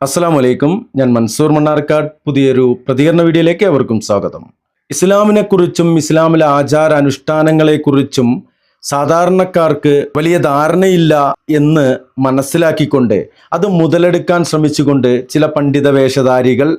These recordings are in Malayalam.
അസ്സാം വലൈക്കും ഞാൻ മൻസൂർ മണ്ണാർക്കാട്. പുതിയൊരു പ്രതികരണ വീഡിയോയിലേക്ക് അവർക്കും സ്വാഗതം. ഇസ്ലാമിനെക്കുറിച്ചും ഇസ്ലാമിലെ ആചാര അനുഷ്ഠാനങ്ങളെക്കുറിച്ചും സാധാരണക്കാർക്ക് വലിയ ധാരണയില്ല എന്ന് മനസ്സിലാക്കിക്കൊണ്ട് അത് മുതലെടുക്കാൻ ശ്രമിച്ചുകൊണ്ട് ചില പണ്ഡിത വേഷധാരികൾ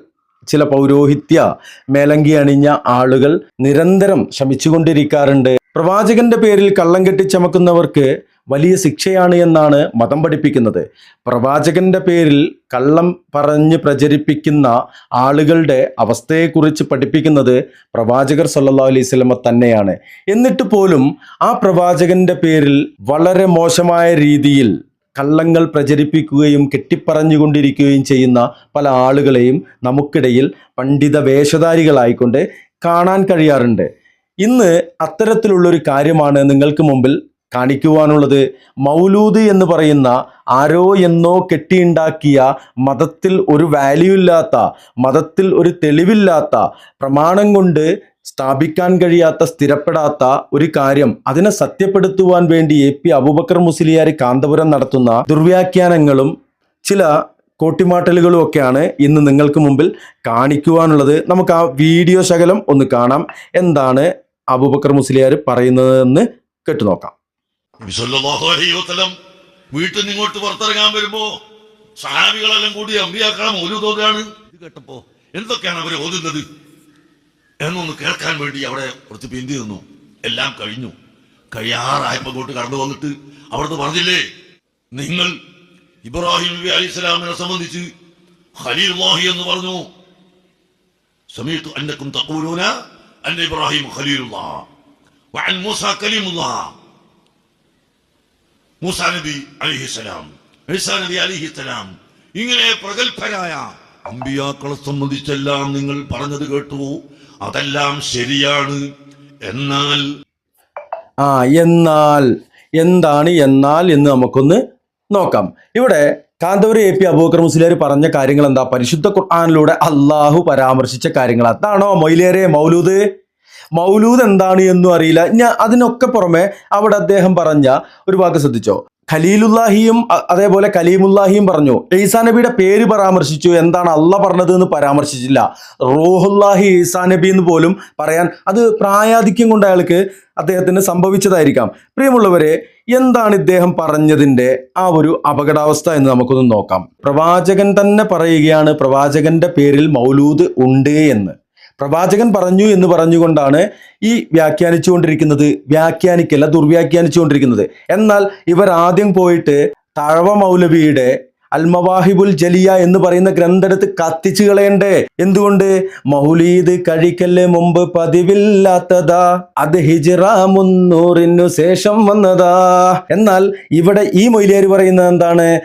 ചില പൗരോഹിത്യ മേലങ്കി അണിഞ്ഞ ആളുകൾ നിരന്തരം ശ്രമിച്ചുകൊണ്ടിരിക്കാറുണ്ട് പ്രവാചകന്റെ പേരിൽ കള്ളം കെട്ടി ചമക്കുന്നവർക്ക് വലിയ ശിക്ഷയാണ് എന്നാണ് മതം പഠിപ്പിക്കുന്നത്. പ്രവാചകന്റെ പേരിൽ കള്ളം പറഞ്ഞ് പ്രചരിപ്പിക്കുന്ന ആളുകളുടെ അവസ്ഥയെക്കുറിച്ച് പഠിപ്പിക്കുന്നത് പ്രവാചകർ സല്ലാ അലൈഹി സ്വലമ തന്നെയാണ്. എന്നിട്ട് പോലും ആ പ്രവാചകന്റെ പേരിൽ വളരെ മോശമായ രീതിയിൽ കള്ളങ്ങൾ പ്രചരിപ്പിക്കുകയും കെട്ടിപ്പറഞ്ഞുകൊണ്ടിരിക്കുകയും ചെയ്യുന്ന പല ആളുകളെയും നമുക്കിടയിൽ പണ്ഡിത വേഷധാരികളായിക്കൊണ്ട് കാണാൻ കഴിയാറുണ്ട്. ഇന്ന് അത്തരത്തിലുള്ളൊരു കാര്യമാണ് നിങ്ങൾക്ക് മുമ്പിൽ കാണിക്കുവാനുള്ളത്. മൗലൂദ് എന്ന് പറയുന്ന ആരോ എന്നോ കെട്ടിയുണ്ടാക്കിയ മതത്തിൽ ഒരു വാല്യൂ ഇല്ലാത്ത മതത്തിൽ ഒരു തെളിവില്ലാത്ത പ്രമാണം കൊണ്ട് സ്ഥാപിക്കാൻ കഴിയാത്ത സ്ഥിരപ്പെടാത്ത ഒരു കാര്യം. അതിനെ സത്യപ്പെടുത്തുവാൻ വേണ്ടി എ പി അബൂബക്കർ മുസ്ലിയാർ കാന്തപുരം നടത്തുന്ന ദുർവ്യാഖ്യാനങ്ങളും ചില കോട്ടിമാട്ടലുകളും ഒക്കെയാണ് ഇന്ന് നിങ്ങൾക്ക് മുമ്പിൽ കാണിക്കുവാനുള്ളത്. നമുക്ക് ആ വീഡിയോ ശകലം ഒന്ന് കാണാം. എന്താണ് അബൂബക്കർ മുസ്ലിയാർ പറയുന്നതെന്ന് കേട്ടുനോക്കാം. നബി അലൈഹി വീട്ടിൽ ഇങ്ങോട്ട് പുറത്തിറങ്ങാൻ വരുമ്പോ സഹാബികളെല്ലാം കൂടി അമ്പിയാക്കണം ഒരു തോതാണ് ഇത് കേട്ടപ്പോ എന്തൊക്കെയാണ് അവർ ഓതുന്നത്? എന്നൊന്ന് കേൾക്കാൻ വേണ്ടി അവിടെ കുറച്ച് പിന്തി നിന്നു. എല്ലാം കഴിഞ്ഞു. കഴിയാറായപ്പോ ഇങ്ങോട്ട് കടന്നു വന്നിട്ട് അവിടുന്ന് പറഞ്ഞില്ലേ നിങ്ങൾ ഇബ്രാഹിം നബി അലി ഇസ്ലാമിനെ സംബന്ധിച്ച് ഖലീൽ എന്ന് പറഞ്ഞു. സമീത്തു അന്നക്കും തഖൂലൂന അന്ന ഇബ്രാഹിം ഖലീലുള്ളാഹ് വഅൻ മൂസ കലീമുള്ളാഹ്. മൂസാ നബി അലിഹിസലാം ഈസാ അലിഹിസലാം ഇങ്ങനെ പ്രഗത്ഭരായ അമ്പിയാക്കളെ സംബന്ധിച്ചെല്ലാം നിങ്ങൾ പറഞ്ഞത് കേട്ടു. അതെല്ലാം ശരിയാണ്. എന്നാൽ ആ എന്നാൽ എന്താണ് എന്നാൽ എന്ന് നമുക്കൊന്ന് നോക്കാം. ഇവിടെ കാന്തപുരി എ പി അബൂബക്കർ മുസ്ലിയാർ പറഞ്ഞ കാര്യങ്ങൾ എന്താ പരിശുദ്ധ ഖുർആാനിലൂടെ അള്ളാഹു പരാമർശിച്ച കാര്യങ്ങൾ അതാണോ മൊയിലേറെ മൗലൂദ്? മൗലൂദ് എന്താണ് എന്നും അറിയില്ല. ഞാൻ അതിനൊക്കെ പുറമെ അവിടെ അദ്ദേഹം പറഞ്ഞ ഒരു വാക്ക് ശ്രദ്ധിച്ചോ? ഖലീലുല്ലാഹിയും അതേപോലെ കലീമുല്ലാഹിയും പറഞ്ഞു. ഈസാ നബിയുടെ പേര് പരാമർശിച്ചു. എന്താണ് അല്ല പറഞ്ഞത് എന്ന് പരാമർശിച്ചില്ല. റോഹുല്ലാഹി ഈസാ നബി എന്ന് പോലും പറയാൻ അത് പ്രായാധിക്യം കൊണ്ട് അയാൾക്ക് അദ്ദേഹത്തിന് സംഭവിച്ചതായിരിക്കാം. പ്രിയമുള്ളവരെ എന്താണ് ഇദ്ദേഹം പറഞ്ഞതിന്റെ ആ ഒരു അപകടാവസ്ഥ എന്ന് നമുക്കൊന്ന് നോക്കാം. പ്രവാചകൻ തന്നെ പറയുകയാണ് പ്രവാചകന്റെ പേരിൽ മൗലൂദ് ഉണ്ട് എന്ന്. പ്രവാചകൻ പറഞ്ഞു എന്ന് പറഞ്ഞുകൊണ്ടാണ് ഈ വ്യാഖ്യാനിച്ചുകൊണ്ടിരിക്കുന്നത്. വ്യാഖ്യാനിക്കല്ല ദുർവ്യാഖ്യാനിച്ചുകൊണ്ടിരിക്കുന്നത്. എന്നാൽ ഇവർ ആദ്യം പോയിട്ട് തഴവ മൗലവിയുടെ അൽമവാഹിബുൽ ജലിയ എന്ന് പറയുന്ന ഗ്രന്ഥെടുത്ത് കത്തിച്ചു കളയണ്ടേ? എന്തുകൊണ്ട്? മൗലീദ് കഴിക്കൽ മുമ്പ് പതിവില്ലാത്തതാ. അത് ഹിജിറ മുന്നൂറിനു ശേഷം വന്നതാ. എന്നാൽ ഇവിടെ ഈ മൊയിലിയാർ പറയുന്നത് എന്താണ്?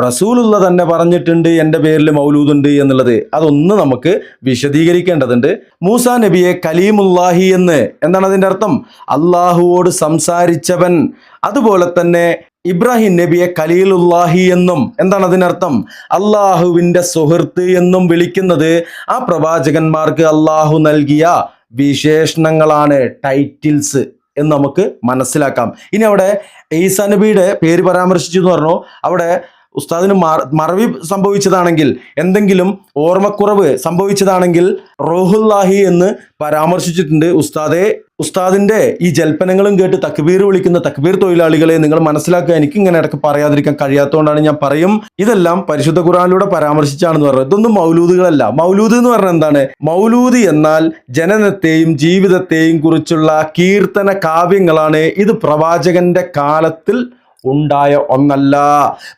റസൂലുള്ള തന്നെ പറഞ്ഞിട്ടുണ്ട് എന്റെ പേരിൽ മൗലൂദുണ്ട് എന്നുള്ളത്. അതൊന്ന് നമുക്ക് വിശദീകരിക്കേണ്ടതുണ്ട്. മൂസ നബിയെ കലീമുല്ലാഹി എന്ന് എന്താണ് അതിന്റെ അർത്ഥം? അള്ളാഹുവോട് സംസാരിച്ചവൻ. അതുപോലെ തന്നെ ഇബ്രാഹിം നബിയെ കലീലുല്ലാഹി എന്നും എന്താണ് അതിനർത്ഥം അള്ളാഹുവിന്റെ സുഹൃത്ത് എന്നും വിളിക്കുന്നത് ആ പ്രവാചകന്മാർക്ക് അള്ളാഹു നൽകിയ വിശേഷണങ്ങളാണ് ടൈറ്റിൽസ് എന്ന് നമുക്ക് മനസ്സിലാക്കാം. ഇനി അവിടെ ഈസാ നബിയുടെ പേര് പരാമർശിച്ചു എന്ന് പറഞ്ഞു. അവിടെ ഉസ്താദിന് മറവി സംഭവിച്ചതാണെങ്കിൽ എന്തെങ്കിലും ഓർമ്മക്കുറവ് സംഭവിച്ചതാണെങ്കിൽ റോഹുല്ലാഹി എന്ന് പരാമർശിച്ചിട്ടുണ്ട് ഉസ്താദെ. ഉസ്താദിന്റെ ഈ ജൽപ്പനങ്ങളും കേട്ട് തക്ബീർ വിളിക്കുന്ന തക്ബീർ തൊഴിലാളികളെ നിങ്ങൾ മനസ്സിലാക്കുക. എനിക്ക് ഇങ്ങനെ ഇടയ്ക്ക് പറയാതിരിക്കാൻ കഴിയാത്തതുകൊണ്ടാണ് ഞാൻ പറയും. ഇതെല്ലാം പരിശുദ്ധ ഖുറാനിലൂടെ പരാമർശിച്ചാണെന്ന് പറഞ്ഞത്. ഇതൊന്നും മൗലൂദുകളല്ല. മൗലൂദ് എന്ന് പറഞ്ഞാൽ എന്താണ്? മൗലൂദ് എന്നാൽ ജനനത്തെയും ജീവിതത്തെയും കുറിച്ചുള്ള കീർത്തന കാവ്യങ്ങളാണ്. ഇത് പ്രവാചകന്റെ കാലത്തിൽ ഉണ്ടായ ഒന്നല്ല.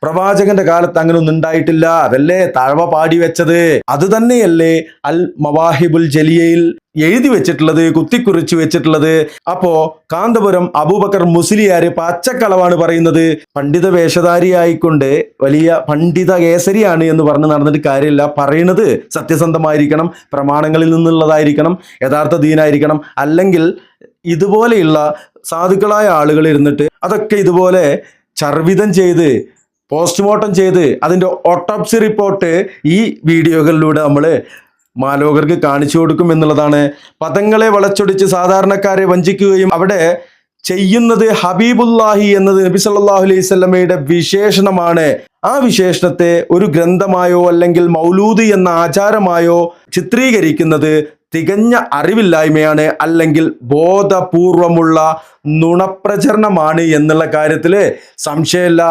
പ്രവാചകന്റെ കാലത്ത് അങ്ങനെ ഒന്നും ഉണ്ടായിട്ടില്ല. അതല്ലേ? താഴ്വ പാടി വെച്ചത്. അത് തന്നെയല്ലേ അൽ മവാഹിബുൽ ജലിയയിൽ എഴുതി വെച്ചിട്ടുള്ളത് കുത്തിക്കുറിച്ച് വെച്ചിട്ടുള്ളത്. അപ്പോ കാന്തപുരം അബൂബക്കർ മുസ്ലിയാര് പച്ചക്കളവാണ് പറയുന്നത്. പണ്ഡിത വേഷധാരിയായിക്കൊണ്ട് വലിയ പണ്ഡിത കേസരിയാണ് എന്ന് പറഞ്ഞ് നടന്നിട്ട് കാര്യമില്ല. പറയുന്നത് സത്യസന്ധമായിരിക്കണം പ്രമാണങ്ങളിൽ നിന്നുള്ളതായിരിക്കണം യഥാർത്ഥ ദീനായിരിക്കണം. അല്ലെങ്കിൽ ഇതുപോലെയുള്ള സാധുക്കളായ ആളുകൾ ഇരുന്നിട്ട് അതൊക്കെ ഇതുപോലെ ചർവിതം ചെയ്ത് പോസ്റ്റ്മോർട്ടം ചെയ്ത് അതിന്റെ ഓട്ടോപ്സി റിപ്പോർട്ട് ഈ വീഡിയോകളിലൂടെ നമ്മൾ മാലോകർക്ക് കാണിച്ചു കൊടുക്കും എന്നുള്ളതാണ്. പദങ്ങളെ വളച്ചൊടിച്ച് സാധാരണക്കാരെ വഞ്ചിക്കുകയും അവിടെ ചെയ്യുന്നത് ഹബീബുല്ലാഹി എന്നത് നബി സല്ലാഹു അലൈഹി സ്വലമയുടെ വിശേഷണമാണ്. ആ വിശേഷണത്തെ ഒരു ഗ്രന്ഥമായോ അല്ലെങ്കിൽ മൗലൂദ് എന്ന ആചാരമായോ ചിത്രീകരിക്കുന്നത് തികഞ്ഞ അറിവില്ലായ്മയാണ് അല്ലെങ്കിൽ ബോധപൂർവമുള്ള നുണപ്രചരണമാണ് എന്നുള്ള കാര്യത്തിൽ സംശയമില്ല.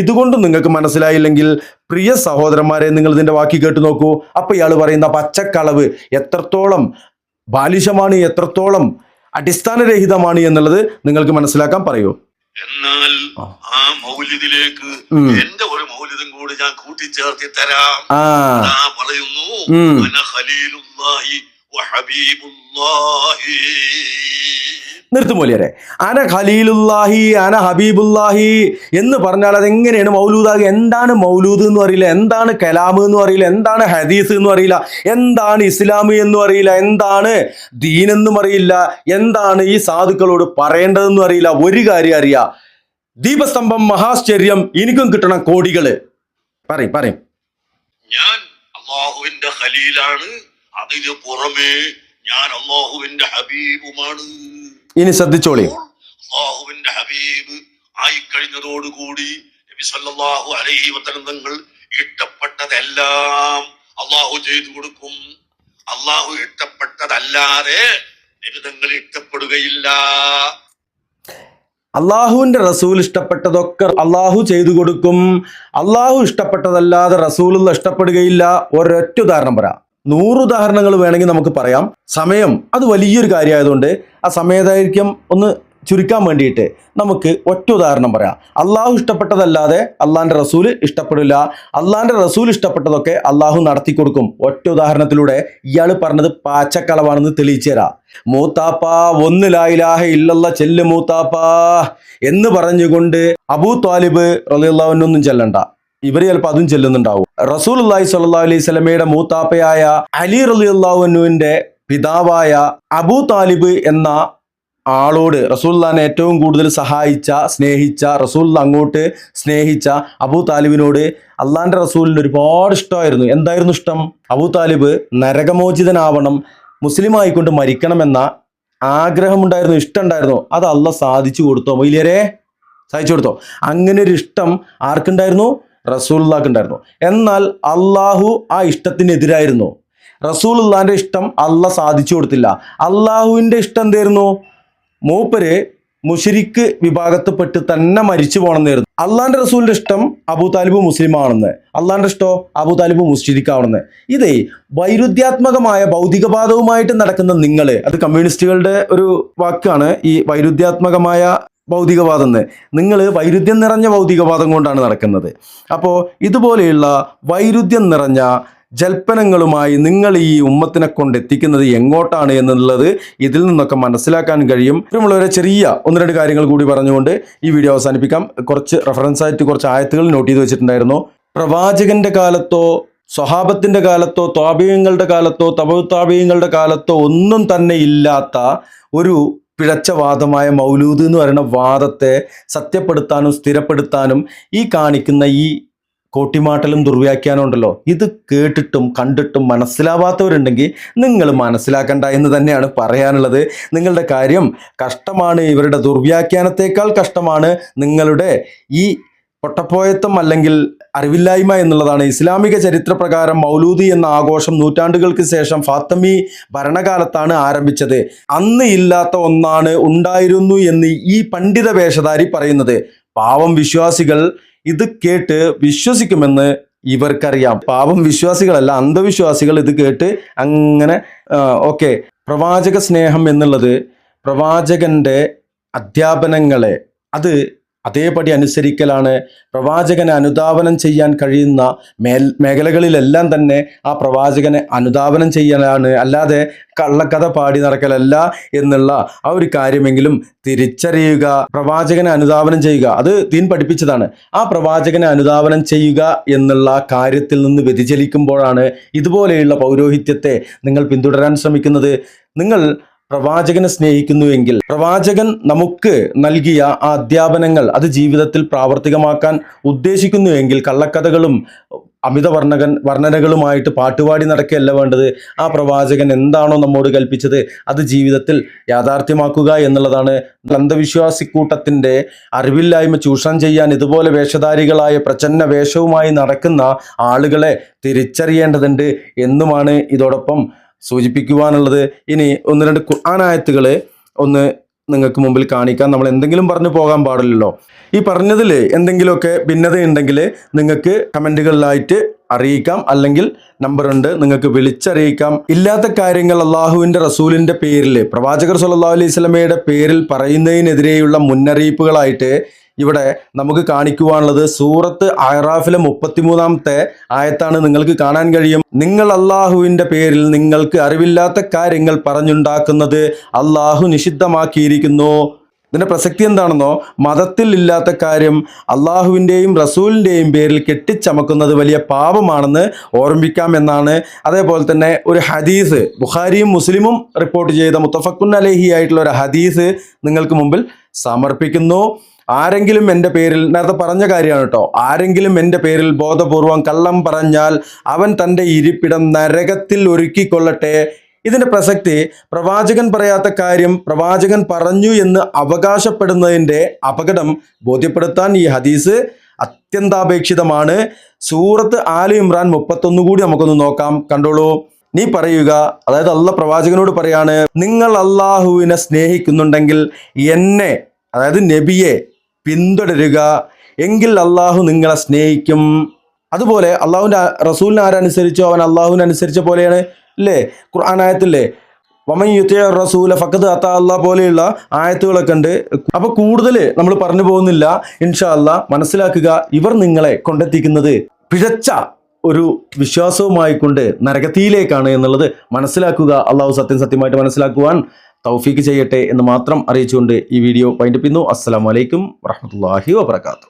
ഇതുകൊണ്ട് നിങ്ങൾക്ക് മനസ്സിലായില്ലെങ്കിൽ പ്രിയ സഹോദരന്മാരെ നിങ്ങൾ ഇതിന്റെ വാക്കി കേട്ട് നോക്കൂ. അപ്പൊ ഇയാൾ പറയുന്ന പച്ചക്കളവ് എത്രത്തോളം ബാലിശമാണ് എത്രത്തോളം അടിസ്ഥാനരഹിതമാണ് എന്നുള്ളത് നിങ്ങൾക്ക് മനസ്സിലാക്കാൻ പറയൂ. എന്നാൽ ആ. മൗല്യത്തിലേക്ക് മൗലിദിലേക്ക് എന്റെ ഒരു മൗലിദും കൂടി ഞാൻ കൂട്ടിച്ചേർത്തി തരാം. പറയുന്നു ഉം. അന ഖലീലുല്ലാഹി അന ഹബീബുല്ലാഹി എന്ന് പറഞ്ഞാൽ അതെങ്ങനെയാണ് മൗലൂദാകുക എന്താണ് മൗലൂദ് എന്ന് അറിയില്ല. എന്താണ് കലാം എന്ന് അറിയില്ല. എന്താണ് ഹദീസ് എന്ന് അറിയില്ല. എന്താണ് ഇസ്ലാം എന്നും അറിയില്ല. എന്താണ് ദീൻ എന്നും അറിയില്ല. എന്താണ് ഈ സാധുക്കളോട് പറയേണ്ടതെന്നും അറിയില്ല. ഒരു കാര്യം അറിയാം. ദീപസ്തംഭം മഹാശ്ചര്യം എനിക്കും കിട്ടണം കോടികൾ പറയും പറയും. ഞാൻ അള്ളാഹുവിന്റെ ഖലീലാണ്. അതിന് പുറമേ ഞാൻ അള്ളാഹുവിന്റെ ഹബീബുമാണ്. ഇനി ശ്രദ്ധിച്ചോളി. അള്ളാഹുവിന്റെ ഹബീബ് ആയിക്കഴിഞ്ഞതോടുകൂടി നബി സല്ലല്ലാഹു അലൈഹി വസല്ലം തങ്ങൾ ഇഷ്ടപ്പെട്ടതെല്ലാം അള്ളാഹു ചെയ്തു കൊടുക്കും. അള്ളാഹു ഇഷ്ടപ്പെട്ടതല്ലാതെ നബി തങ്ങൾ ഇഷ്ടപ്പെടുകയില്ല. അള്ളാഹുവിന്റെ റസൂൽ ഇഷ്ടപ്പെട്ടതൊക്കെ അള്ളാഹു ചെയ്തു കൊടുക്കും. അള്ളാഹു ഇഷ്ടപ്പെട്ടതല്ലാതെ റസൂലുള്ള ഇഷ്ടപ്പെടുകയില്ല. ഒരൊറ്റ ഉദാഹരണം പറയാം. നൂറ് ഉദാഹരണങ്ങൾ വേണമെങ്കിൽ നമുക്ക് പറയാം. സമയം അത് വലിയൊരു കാര്യമായതുകൊണ്ട് ആ സമയദൈർഘ്യം ഒന്ന് ചുരുക്കാൻ വേണ്ടിയിട്ട് നമുക്ക് ഒറ്റ ഉദാഹരണം പറയാം. അള്ളാഹു ഇഷ്ടപ്പെട്ടതല്ലാതെ അള്ളാഹിന്റെ റസൂൽ ഇഷ്ടപ്പെടില്ല. അള്ളാഹിന്റെ റസൂൽ ഇഷ്ടപ്പെട്ടതൊക്കെ അള്ളാഹു നടത്തി കൊടുക്കും. ഒറ്റ ഉദാഹരണത്തിലൂടെ ഇയാൾ പറഞ്ഞത് പാച്ചക്കളവാണെന്ന് തെളിയിച്ചു തരാം. മൂത്താപ്പ ഒന്ന് ലായിലാഹ ഇല്ലല്ല ചെല്ല് മൂത്താപ്പ എന്ന് പറഞ്ഞുകൊണ്ട് അബൂ താലിബ് റലിയുള്ളവനൊന്നും ചെല്ലണ്ട. ഇവർ ചിലപ്പോൾ അതും ചെല്ലുന്നുണ്ടാവും. റസൂൽ അള്ളാഹി സ്വല്ലാ അലൈഹി സ്വലമയുടെ മൂത്താപ്പയായ അലി റലിയുള്ളാഹുവിന്റെ പിതാവായ അബൂ താലിബ് എന്ന ആളോട് റസൂല്ലാനെ ഏറ്റവും കൂടുതൽ സഹായിച്ച സ്നേഹിച്ച റസൂൽ അങ്ങോട്ട് സ്നേഹിച്ച അബൂ താലിബിനോട് അള്ളാന്റെ റസൂലിന് ഒരുപാട് ഇഷ്ടമായിരുന്നു. എന്തായിരുന്നു ഇഷ്ടം? അബൂ താലിബ് നരകമോചിതനാവണം മുസ്ലിം ആയിക്കൊണ്ട് മരിക്കണമെന്ന ആഗ്രഹമുണ്ടായിരുന്നു ഇഷ്ടമുണ്ടായിരുന്നു. അത് അല്ല സാധിച്ചു കൊടുത്തോ? മൊയിലിയരെ സാധിച്ചു കൊടുത്തോ? അങ്ങനെ ഒരു ഇഷ്ടം ആർക്കുണ്ടായിരുന്നു? റസൂലുള്ളാഹ്ക്ക് ഉണ്ടായിരുന്നു. എന്നാൽ അള്ളാഹു ആ ഇഷ്ടത്തിനെതിരായിരുന്നു. റസൂലുള്ളാന്റെ ഇഷ്ടം അല്ല സാധിച്ചു കൊടുത്തില്ല. അള്ളാഹുവിന്റെ ഇഷ്ടം എന്തായിരുന്നു? മൂപ്പര് മുഷരിക്ക് വിഭാഗത്തിൽപ്പെട്ട് തന്നെ മരിച്ചു പോകണമെന്നായിരുന്നു. അള്ളാന്റെ റസൂലിന്റെ ഇഷ്ടം അബൂ താലിബ് മുസ്ലിം ആണെന്ന് അള്ളാന്റെ ഇഷ്ടോ? അബൂ താലിബ് മുസ്ലിക്കാണെന്ന്. ഇതേ വൈരുദ്ധ്യാത്മകമായ ഭൗതികവാദവുമായിട്ട് നടക്കുന്ന നിങ്ങൾ അത് കമ്മ്യൂണിസ്റ്റുകളുടെ ഒരു വാക്കാണ് ഈ വൈരുദ്ധ്യാത്മകമായ ഭൗതികവാദം എന്ന്. നിങ്ങൾ വൈരുദ്ധ്യം നിറഞ്ഞ ഭൗതികവാദം കൊണ്ടാണ് നടക്കുന്നത്. അപ്പോൾ ഇതുപോലെയുള്ള വൈരുദ്ധ്യം നിറഞ്ഞ ജൽപ്പനങ്ങളുമായി നിങ്ങൾ ഈ ഉമ്മത്തിനെ കൊണ്ട് എത്തിക്കുന്നത് എങ്ങോട്ടാണ് എന്നുള്ളത് ഇതിൽ നിന്നൊക്കെ മനസ്സിലാക്കാൻ കഴിയും. ഇത്രയുമുള്ളവരെ ചെറിയ ഒന്ന് രണ്ട് കാര്യങ്ങൾ കൂടി പറഞ്ഞുകൊണ്ട് ഈ വീഡിയോ അവസാനിപ്പിക്കാം. കുറച്ച് റെഫറൻസ് ആയിട്ട് കുറച്ച് ആയത്തുകൾ നോട്ട് ചെയ്ത് വെച്ചിട്ടുണ്ടായിരുന്നു. പ്രവാചകന്റെ കാലത്തോ സ്വഹാബത്തിന്റെ കാലത്തോ താപീയങ്ങളുടെ കാലത്തോ തപു താപീയങ്ങളുടെ കാലത്തോ ഒന്നും തന്നെ ഇല്ലാത്ത ഒരു പിഴച്ച വാദമായ മൗലൂദ് എന്ന് പറയുന്ന വാദത്തെ സത്യപ്പെടുത്താനും സ്ഥിരപ്പെടുത്താനും ഈ കാണിക്കുന്ന ഈ കോട്ടിമാട്ടലും ദുർവ്യാഖ്യാനം ഉണ്ടല്ലോ. ഇത് കേട്ടിട്ടും കണ്ടിട്ടും മനസ്സിലാവാത്തവരുണ്ടെങ്കിൽ നിങ്ങൾ മനസ്സിലാക്കണ്ട എന്ന് തന്നെയാണ് പറയാനുള്ളത്. നിങ്ങളുടെ കാര്യം കഷ്ടമാണ് ഇവരുടെ ദുർവ്യാഖ്യാനത്തേക്കാൾ കഷ്ടമാണ് നിങ്ങളുടെ ഈ പൊട്ടപ്പോയത്വം അല്ലെങ്കിൽ അറിവില്ലായ്മ എന്നുള്ളതാണ്. ഇസ്ലാമിക ചരിത്രപ്രകാരം മൗലൂദി എന്ന ആഘോഷം നൂറ്റാണ്ടുകൾക്ക് ശേഷം ഫാത്തമി ഭരണകാലത്താണ് ആരംഭിച്ചത്. അന്ന് ഇല്ലാത്ത ഒന്നാണ് ഉണ്ടായിരുന്നു എന്ന് ഈ പണ്ഡിത വേഷധാരി പറയുന്നത്. പാവം വിശ്വാസികൾ ഇത് കേട്ട് വിശ്വസിക്കുമെന്ന് ഇവർക്കറിയാം. പാവം വിശ്വാസികളല്ല അന്ധവിശ്വാസികൾ ഇത് കേട്ട് അങ്ങനെ ഓക്കെ. പ്രവാചക സ്നേഹം എന്നുള്ളത് പ്രവാചകന്റെ അധ്യാപനങ്ങളെ അത് അതേപടി അനുസരിക്കലാണ് പ്രവാചകനെ അനുധാവനം ചെയ്യാൻ കഴിയുന്ന മേൽ മേഖലകളിലെല്ലാം തന്നെ ആ പ്രവാചകനെ അനുധാവനം ചെയ്യാനാണ്. അല്ലാതെ കള്ളക്കഥ പാടി നടക്കലല്ല എന്നുള്ള ആ ഒരു കാര്യമെങ്കിലും തിരിച്ചറിയുക പ്രവാചകനെ അനുധാവനം ചെയ്യുക അത് തീൻ പഠിപ്പിച്ചതാണ്. ആ പ്രവാചകനെ അനുധാവനം ചെയ്യുക എന്നുള്ള കാര്യത്തിൽ നിന്ന് വ്യതിചലിക്കുമ്പോഴാണ് ഇതുപോലെയുള്ള പൗരോഹിത്യത്തെ നിങ്ങൾ പിന്തുടരാൻ ശ്രമിക്കുന്നത്. നിങ്ങൾ പ്രവാചകനെ സ്നേഹിക്കുന്നുവെങ്കിൽ പ്രവാചകൻ നമുക്ക് നൽകിയ ആ അധ്യാപനങ്ങൾ അത് ജീവിതത്തിൽ പ്രാവർത്തികമാക്കാൻ ഉദ്ദേശിക്കുന്നുവെങ്കിൽ കള്ളക്കഥകളും അമിത വർണകൻ വർണനകളുമായിട്ട് പാട്ടുപാടി നടക്കുകയല്ല വേണ്ടത്. ആ പ്രവാചകൻ എന്താണോ നമ്മോട് കൽപ്പിച്ചത് അത് ജീവിതത്തിൽ യാഥാർത്ഥ്യമാക്കുക എന്നുള്ളതാണ്. അന്ധവിശ്വാസിക്കൂട്ടത്തിന്റെ അറിവില്ലായ്മ ചൂഷണം ചെയ്യാൻ ഇതുപോലെ വേഷധാരികളായ പ്രചന്ന വേഷവുമായി നടക്കുന്ന ആളുകളെ തിരിച്ചറിയേണ്ടതുണ്ട് എന്നുമാണ് ഇതോടൊപ്പം സൂചിപ്പിക്കുവാനുള്ളത് ഇനി ഒന്ന് രണ്ട് ഖുർആനായത്തുകൾ ഒന്ന് നിങ്ങൾക്ക് മുമ്പിൽ കാണിക്കാം. നമ്മൾ എന്തെങ്കിലും പറഞ്ഞു പോകാൻ പാടില്ലല്ലോ. ഈ പറഞ്ഞതിൽ എന്തെങ്കിലുമൊക്കെ ഭിന്നത ഉണ്ടെങ്കിൽ നിങ്ങൾക്ക് കമന്റുകളിലായിട്ട് അറിയിക്കാം. അല്ലെങ്കിൽ നമ്പറുണ്ട് നിങ്ങൾക്ക് വിളിച്ചറിയിക്കാം. ഇല്ലാത്ത കാര്യങ്ങൾ അള്ളാഹുവിന്റെ റസൂലിന്റെ പേരിൽ പ്രവാചകർ സുല്ലാ അലൈഹി സ്വലമയുടെ പേരിൽ പറയുന്നതിനെതിരെയുള്ള മുന്നറിയിപ്പുകളായിട്ട് ഇവിടെ നമുക്ക് കാണിക്കുവാനുള്ളത് സൂറത്ത് അയറാഫിലെ മുപ്പത്തിമൂന്നാമത്തെ ആയത്താണ് നിങ്ങൾക്ക് കാണാൻ കഴിയും. നിങ്ങൾ അള്ളാഹുവിന്റെ പേരിൽ നിങ്ങൾക്ക് അറിവില്ലാത്ത കാര്യങ്ങൾ പറഞ്ഞുണ്ടാക്കുന്നത് അള്ളാഹു നിഷിദ്ധമാക്കിയിരിക്കുന്നു. ഇതിന്റെ പ്രസക്തി എന്താണെന്നോ? മതത്തിൽ ഇല്ലാത്ത കാര്യം അള്ളാഹുവിന്റെയും റസൂലിന്റെയും പേരിൽ കെട്ടിച്ചമക്കുന്നത് വലിയ പാപമാണെന്ന് ഓർമ്മിക്കാം എന്നാണ്. അതേപോലെ തന്നെ ഒരു ഹദീസ് ബുഖാരിയും മുസ്ലിമും റിപ്പോർട്ട് ചെയ്ത മുത്തഫക്കുൻ അലേഹി ആയിട്ടുള്ള ഒരു ഹദീസ് നിങ്ങൾക്ക് മുമ്പിൽ സമർപ്പിക്കുന്നു. ആരെങ്കിലും എന്റെ പേരിൽ നേരത്തെ പറഞ്ഞ കാര്യമാണ് കേട്ടോ. ആരെങ്കിലും എന്റെ പേരിൽ ബോധപൂർവം കള്ളം പറഞ്ഞാൽ അവൻ തന്റെ ഇരിപ്പിടം നരകത്തിൽ ഒരുക്കിക്കൊള്ളട്ടെ. ഇതിന്റെ പ്രസക്തി പ്രവാചകൻ പറയാത്ത കാര്യം പ്രവാചകൻ പറഞ്ഞു എന്ന് അവകാശപ്പെടുന്നതിന്റെ അപകടം ബോധ്യപ്പെടുത്താൻ ഈ ഹദീസ് അത്യന്താപേക്ഷിതമാണ്. സൂറത്ത് ആലു ഇമ്രാൻ മുപ്പത്തൊന്ന് കൂടി നമുക്കൊന്ന് നോക്കാം. കണ്ടോളൂ. നീ പറയുക അതായത് അള്ള പ്രവാചകനോട് പറയാണ് നിങ്ങൾ അള്ളാഹുവിനെ സ്നേഹിക്കുന്നുണ്ടെങ്കിൽ എന്നെ അതായത് നബിയെ പിന്തുടരുക. എങ്കിൽ അള്ളാഹു നിങ്ങളെ സ്നേഹിക്കും. അതുപോലെ അള്ളാഹുവിന്റെ റസൂലിനെ ആരനുസരിച്ചോ അവൻ അള്ളാഹുവിനെ അനുസരിച്ച പോലെയാണ് അല്ലേ? ഖുർആൻ ആയത്തില്ലേ? വമൻ യുത്തിയ റസൂല ഫക്കത്ത് അത്ത അല്ല പോലെയുള്ള ആയത്തുകളൊക്കെ ഉണ്ട്. അപ്പൊ കൂടുതൽ നമ്മൾ പറഞ്ഞു പോകുന്നില്ല. ഇൻഷാ അല്ല മനസ്സിലാക്കുക ഇവർ നിങ്ങളെ കൊണ്ടെത്തിക്കുന്നത് പിഴച്ച ഒരു വിശ്വാസവുമായി കൊണ്ട് നരകത്തിയിലേക്കാണ് എന്നുള്ളത് മനസ്സിലാക്കുക. അള്ളാഹു സത്യം സത്യമായിട്ട് മനസ്സിലാക്കുവാൻ തൗഫീക്ക് ചെയ്യട്ടെ എന്ന് മാത്രം അറിയിച്ചുകൊണ്ട് ഈ വീഡിയോ വൈൻഡപ്പ് അസ്സാം വലൈക്കും വറഹമത്തല്ലാഹി വബർക്കാത്തു